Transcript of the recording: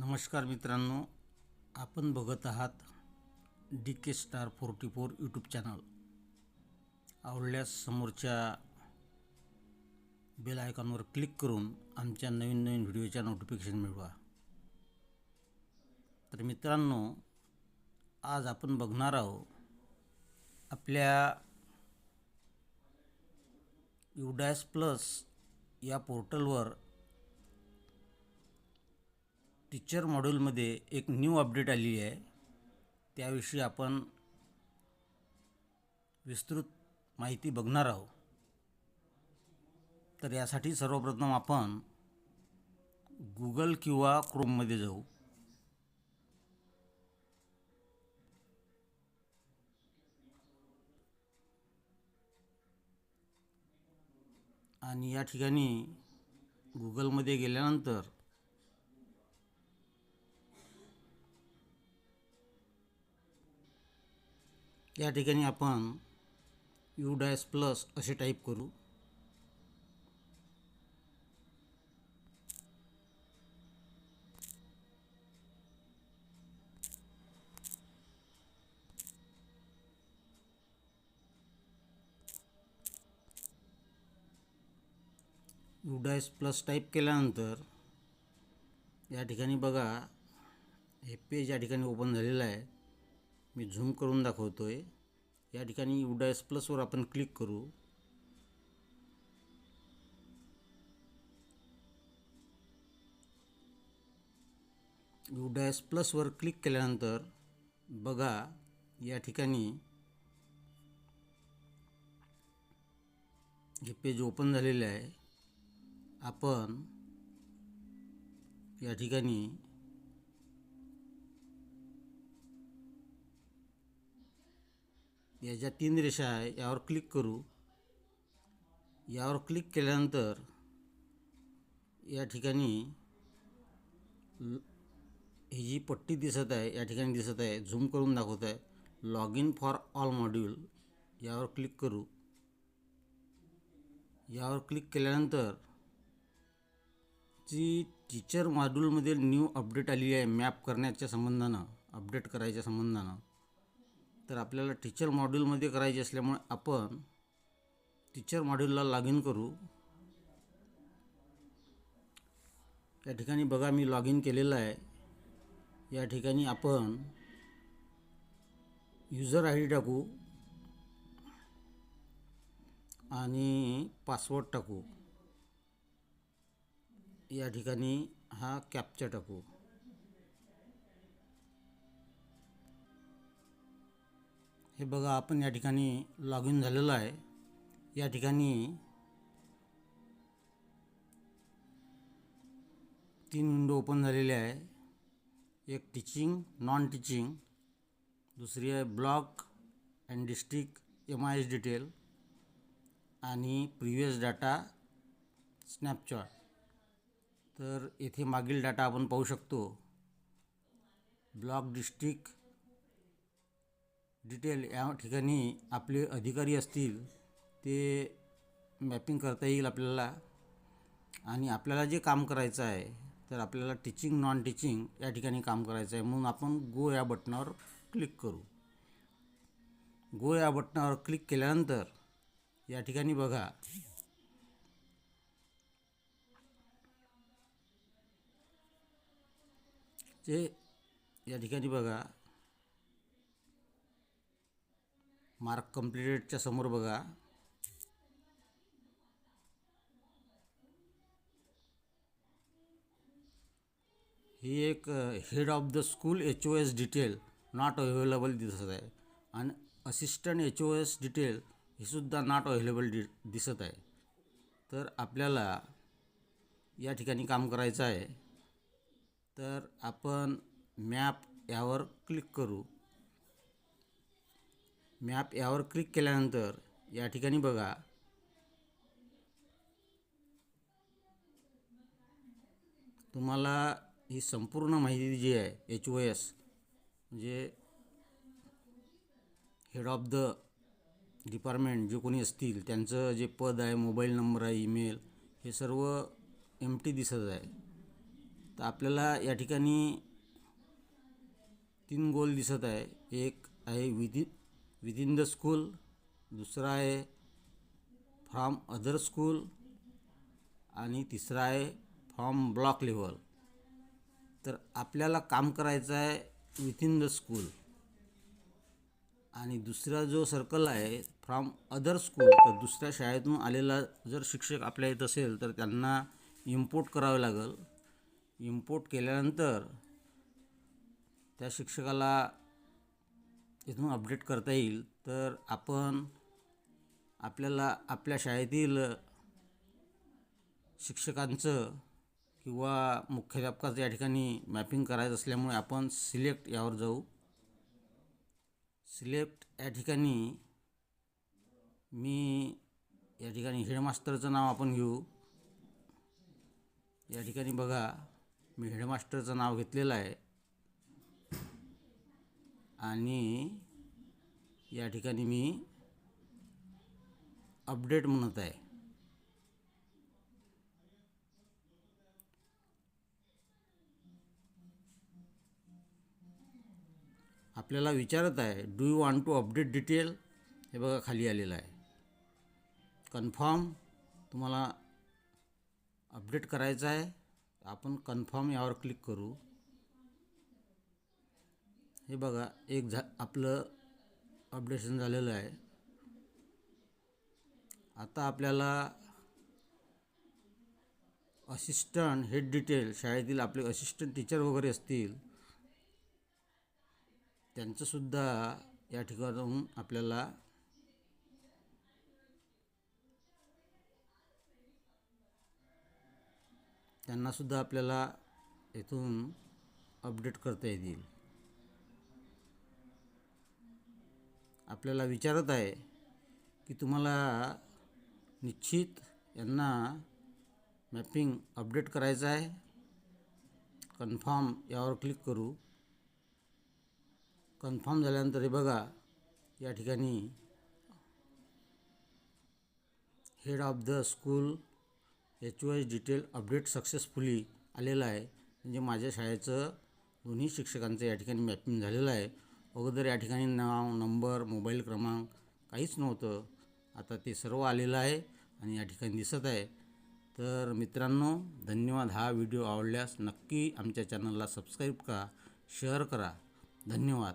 नमस्कार मित्रांनो आपण बघत आहात D K star forty four YouTube channel आवडल्यास समोरच्या बेल आयकॉनवर क्लिक करून आमच्या नवीन नवीन व्हिडिओच्या नोटिफिकेशन मिळवा. तर मित्रांनो आज आपण बघणार आहोत आपल्या युडॅस प्लस या पोर्टलवर टीचर मॉड्यूलमध्ये एक न्यू अपडेट आलेली आहे. त्याविषयी आपण विस्तृत माहिती बघणार आहोत. तर यासाठी सर्वप्रथम आपण गुगल किंवा क्रोममध्ये जाऊ. आणि या ठिकाणी गुगलमध्ये गेल्यानंतर या ठिकाणी यू डॅश प्लस असे टाईप करू. यू डॅश प्लस टाईप केल्यानंतर या हे पेज या ठिकाणी ओपन आहे. मी झूम करून दाखवतो आहे या ठिकाणी यू डॅश प्लसवर आपण क्लिक करू. यू डॅश प्लसवर क्लिक केल्यानंतर बघा या ठिकाणी हे पेज ओपन झालेले आहे. आपण या ठिकाणी या ज्या तीन रेषा आहे यावर क्लिक करू. यावर क्लिक केल्यानंतर या ठिकाणी ल- ही जी पट्टी दिसत आहे या ठिकाणी दिसत आहे झूम करून दाखवत आहे. Log in for all module यावर क्लिक करू. यावर क्लिक केल्यानंतर जी टीचर मॉड्यूलमध्ये न्यू अपडेट आली आहे मॅप करण्याच्या संबंधानं अपडेट करायच्या संबंधानं तर आपल्याला टीचर मॉड्यूलमध्ये करायची असल्यामुळे आपण टीचर मॉड्यूलला लॉग इन करू. या ठिकाणी बघा मी लॉग इन केलेलं आहे. या ठिकाणी आपण युजर आय डी टाकू आणि पासवर्ड टाकू. या ठिकाणी हा कॅप्चा टाकू. हे बघा आपण या ठिकाणी लॉग इन झालेलं आहे. या ठिकाणी तीन विंडो ओपन झालेले आहे. एक टीचिंग नॉन टीचिंग. दुसरी आहे block and district M I S detail. आणि प्रिव्हियस डाटा स्नॅपचॉट. तर येथे मागील डाटा आपण पाहू शकतो. ब्लॉक डिस्ट्रिक्ट डिटेल या ठिकाणी आपले अधिकारी असतील ते मॅपिंग करता येईल आपल्याला. आणि आपल्याला जे काम करायचं आहे तर आपल्याला टीचिंग नॉन टीचिंग या ठिकाणी काम करायचं आहे. म्हणून आपण गो या बटनावर क्लिक करू. गो या बटनावर क्लिक केल्यानंतर या ठिकाणी बघा. जे या ठिकाणी बघा. मार्क कम्प्लिटेडच्या समोर बघा. ही एक head of the school H O S detail not available दिसत आहे. आणि assistant H O S detail ही सुद्धा नॉट अवेलेबल डि दिसत आहे. तर आपल्याला या ठिकाणी काम करायचं आहे. तर आपण मॅप यावर क्लिक करू. मॅप यावर क्लिक केल्यानंतर या ठिकाणी बघा. तुम्हाला ही संपूर्ण माहिती जी आहे एच ओ एस म्हणजे हेड ऑफ द डिपार्टमेंट जे कोणी असतील त्यांचं जे पद आहे मोबाईल नंबर आहे ईमेल हे सर्व एम टी दिसत आहे. तर आपल्याला या ठिकाणी तीन गोल दिसत आहे. एक आहे विदिन विदिन द स्कूल दुसरा आहे फ्रॉम अदर स्कूल आणि तिसरा आहे फ्रॉम ब्लॉक लेवल तर आपल्याला काम करायचं आहे विथिन द स्कूल आणि दुसरा जो सर्कल आहे फ्रॉम अदर स्कूल तर दुसऱ्या शाळेतून आलेला जर शिक्षक आपल्या येत असेल तर त्यांना इम्पोर्ट करावं लागेल. इम्पोर्ट केल्यानंतर त्या शिक्षकाला इथून अपडेट करता येईल. तर आपण आपल्याला आपल्या शाळेतील शिक्षकांचं किंवा मुख्याध्यापकाचं या ठिकाणी मॅपिंग करायचं असल्यामुळे आपण सिलेक्ट यावर जाऊ. सिलेक्ट या ठिकाणी मी या ठिकाणी हेडमास्टरचं नाव आपण घेऊ. या ठिकाणी बघा मी हेडमास्टरचं नाव घेतलेलं आहे. आणि या ठिकाणी मी अपडेट म्हणत आहे. आपल्याला विचारत आहे do you want to update detail हे बघा खाली आलेलं आहे. कन्फर्म तुम्हाला अपडेट करायचं आहे. आपण कन्फर्म यावर क्लिक करू. हे बघा एक झा आपलं अपडेशन झालेलं आहे. आता आपल्याला असिस्टंट हेड डिटेल शाळेतील आपले असिस्टंट टीचर वगैरे असतील त्यांचंसुद्धा या ठिकाणाहून आपल्याला त्यांनासुद्धा आपल्याला इथून अपडेट करता येतील. आपल्याला विचारत आहे की तुम्हाला निश्चित यांना मॅपिंग अपडेट करायचं आहे? कन्फर्म यावर क्लिक करू. कन्फर्म झाल्यानंतर हे बघा या ठिकाणी head of the school H O S detail update successfully आलेलं आहे. म्हणजे माझ्या शाळेचं दोन्ही शिक्षकांचं या ठिकाणी मॅपिंग झालेलं आहे. अगोदर या ठिकाणी नाव नंबर मोबाईल क्रमांक काहीच नव्हतं. आता ते सर्व आलेलं आहे आणि या ठिकाणी दिसत आहे. तर मित्रांनो धन्यवाद. हा व्हिडिओ आवडल्यास नक्की आमच्या चॅनलला सबस्क्राईब करा शेअर करा. धन्यवाद.